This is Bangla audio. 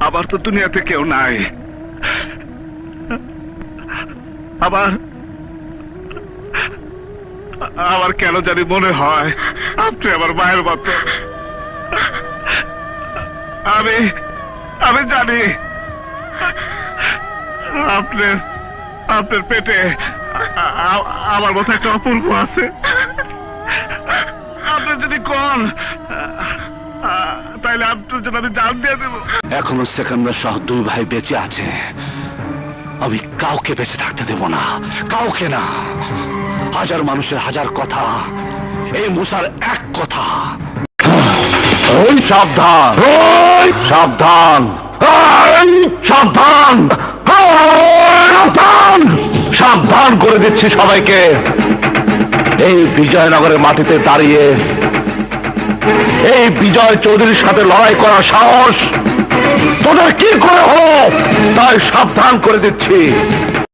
আবার তো দুনিয়াতে কেউ নাই। আবার আবার কেন জানি মনে হয় আপনি আমার মায়ের মতো। আমি আমি জানি আপনার আপনার পেটে আমার মতো একটা অপূর্ব আছে। আপনি যদি কন তাইলে আপনার জন্য আমি দিয়ে দেবো। এখনও সেকেন্ডার সহ দুই ভাই বেঁচে আছে। আমি কাউকে বেঁচে থাকতে দেব না কাউকে না। হাজার মানুষের হাজার কথা এই মুসার এক কথা। ওই সাবধান ওই সাবধান সাবধান সাবধান। সাবধান করে দিচ্ছি সবাইকে। এই বিজয়নগরের মাটিতে দাঁড়িয়ে এই বিজয় চৌধুরীর সাথে লড়াই করা সাহস তোদের কি করে হলো? তাই সাবধান করে দিচ্ছি।